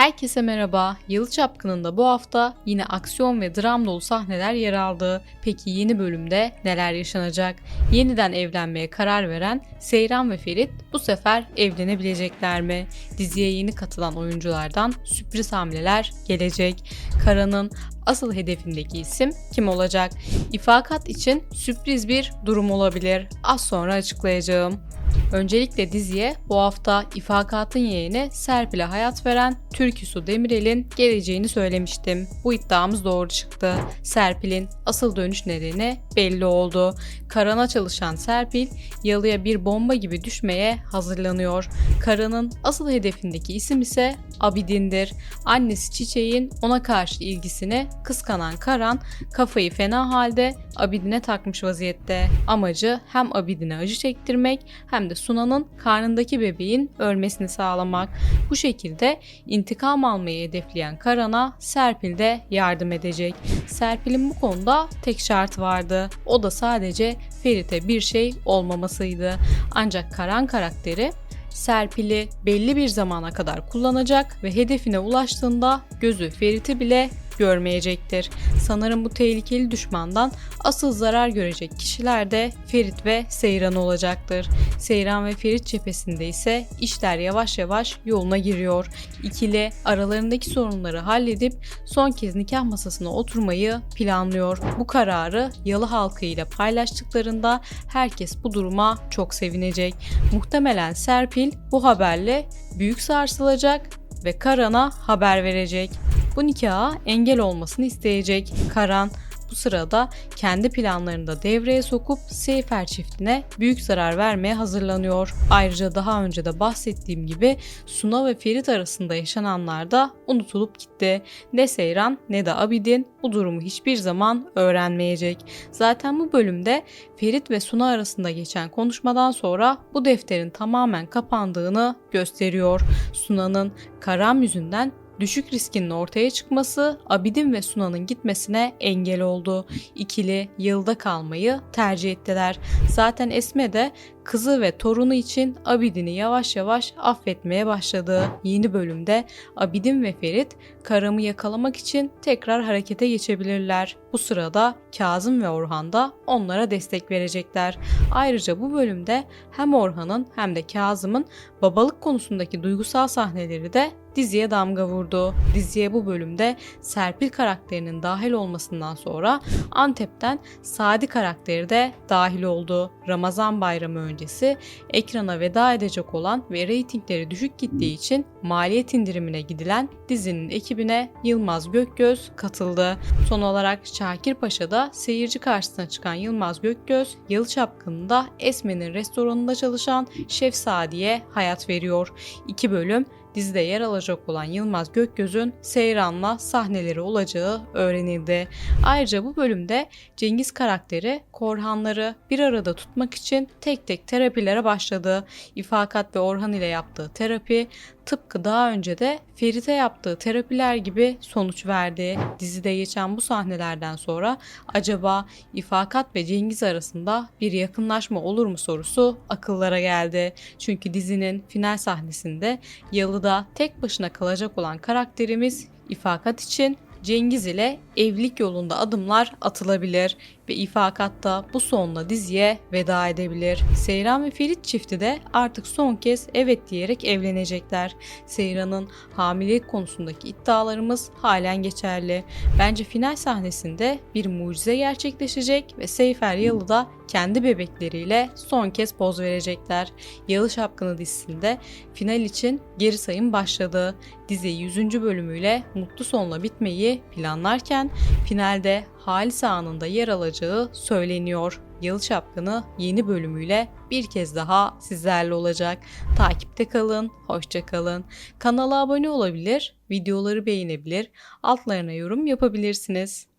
Herkese merhaba. Yalı Çapkını'nda bu hafta yine aksiyon ve dram dolu sahneler yer aldı. Peki yeni bölümde neler yaşanacak? Yeniden evlenmeye karar veren Seyran ve Ferit bu sefer evlenebilecekler mi? Diziye yeni katılan oyunculardan sürpriz hamleler gelecek. Kara'nın asıl hedefindeki isim kim olacak? İfakat için sürpriz bir durum olabilir. Az sonra açıklayacağım. Öncelikle diziye bu hafta İfakat'ın yeğeni Serpil'e hayat veren Türkü Su Demirel'in geleceğini söylemiştim. Bu iddiamız doğru çıktı. Serpil'in asıl dönüş nedeni belli oldu. Karan'a çalışan Serpil, yalıya bir bomba gibi düşmeye hazırlanıyor. Karan'ın asıl hedefindeki isim ise Abidin'dir. Annesi Çiçek'in ona karşı ilgisini kıskanan Karan kafayı fena halde Abidin'e takmış vaziyette. Amacı hem Abidin'e acı çektirmek hem de Sunan'ın karnındaki bebeğin ölmesini sağlamak. Bu şekilde intikam almayı hedefleyen Karan'a Serpil de yardım edecek. Serpil'in bu konuda tek şart vardı. O da sadece Ferit'e bir şey olmamasıydı. Ancak Karan karakteri Serpil'i belli bir zamana kadar kullanacak ve hedefine ulaştığında gözü Ferit'i bile görmeyecektir. Sanırım bu tehlikeli düşmandan asıl zarar görecek kişiler de Ferit ve Seyran olacaktır. Seyran ve Ferit cephesinde ise işler yavaş yavaş yoluna giriyor. İkili aralarındaki sorunları halledip son kez nikah masasına oturmayı planlıyor. Bu kararı Yalı halkı ile paylaştıklarında herkes bu duruma çok sevinecek. Muhtemelen Serpil bu haberle büyük sarsılacak ve Karan'a haber verecek. Bu nikaha engel olmasını isteyecek. Karan bu sırada kendi planlarını da devreye sokup Seyfer çiftine büyük zarar vermeye hazırlanıyor. Ayrıca daha önce de bahsettiğim gibi Suna ve Ferit arasında yaşananlar da unutulup gitti. Ne Seyran ne de Abidin bu durumu hiçbir zaman öğrenmeyecek. Zaten bu bölümde Ferit ve Suna arasında geçen konuşmadan sonra bu defterin tamamen kapandığını gösteriyor. Suna'nın Karam yüzünden düşük riskinin ortaya çıkması Abidin ve Sunan'ın gitmesine engel oldu. İkili yılda kalmayı tercih ettiler. Zaten Esme de kızı ve torunu için Abidin'i yavaş yavaş affetmeye başladı. Yeni bölümde Abidin ve Ferit Karam'ı yakalamak için tekrar harekete geçebilirler. Bu sırada Kazım ve Orhan da onlara destek verecekler. Ayrıca bu bölümde hem Orhan'ın hem de Kazım'ın babalık konusundaki duygusal sahneleri de diziye damga vurdu. Diziye bu bölümde Serpil karakterinin dahil olmasından sonra Antep'ten Sadi karakteri de dahil oldu. Ramazan bayramı öncesi ekrana veda edecek olan ve reytingleri düşük gittiği için maliyet indirimine gidilen dizinin ekibine Yılmaz Gökgöz katıldı. Son olarak Şakir Paşa'da seyirci karşısına çıkan Yılmaz Gökgöz, Yalı Çapkını'nda Esme'nin restoranında çalışan Şef Sadi'ye hayat veriyor. İki bölüm Dizide yer alacak olan Yılmaz Gökgöz'ün Seyran'la sahneleri olacağı öğrenildi. Ayrıca bu bölümde Cengiz karakteri Korhanları bir arada tutmak için tek tek terapilere başladı. İfakat ve Orhan ile yaptığı terapi tıpkı daha önce de Ferit'e yaptığı terapiler gibi sonuç verdi. Dizide geçen bu sahnelerden sonra acaba İfakat ve Cengiz arasında bir yakınlaşma olur mu sorusu akıllara geldi. Çünkü dizinin final sahnesinde Yalı'da tek başına kalacak olan karakterimiz İfakat için Cengiz ile evlilik yolunda adımlar atılabilir ve ifakatta bu sonla diziye veda edebilir. Seyran ve Ferit çifti de artık son kez evet diyerek evlenecekler. Seyran'ın hamilelik konusundaki iddialarımız halen geçerli. Bence final sahnesinde bir mucize gerçekleşecek ve Seyfer Yalı da kendi bebekleriyle son kez poz verecekler. Yalı Şapkını dizisinde final için geri sayım başladı. Dizi 100. bölümüyle mutlu sonla bitmeyi planlarken finalde Halis anında yer alacağı söyleniyor. Yalı Çapkını yeni bölümüyle bir kez daha sizlerle olacak. Takipte kalın, hoşça kalın. Kanala abone olabilir, videoları beğenebilir, altlarına yorum yapabilirsiniz.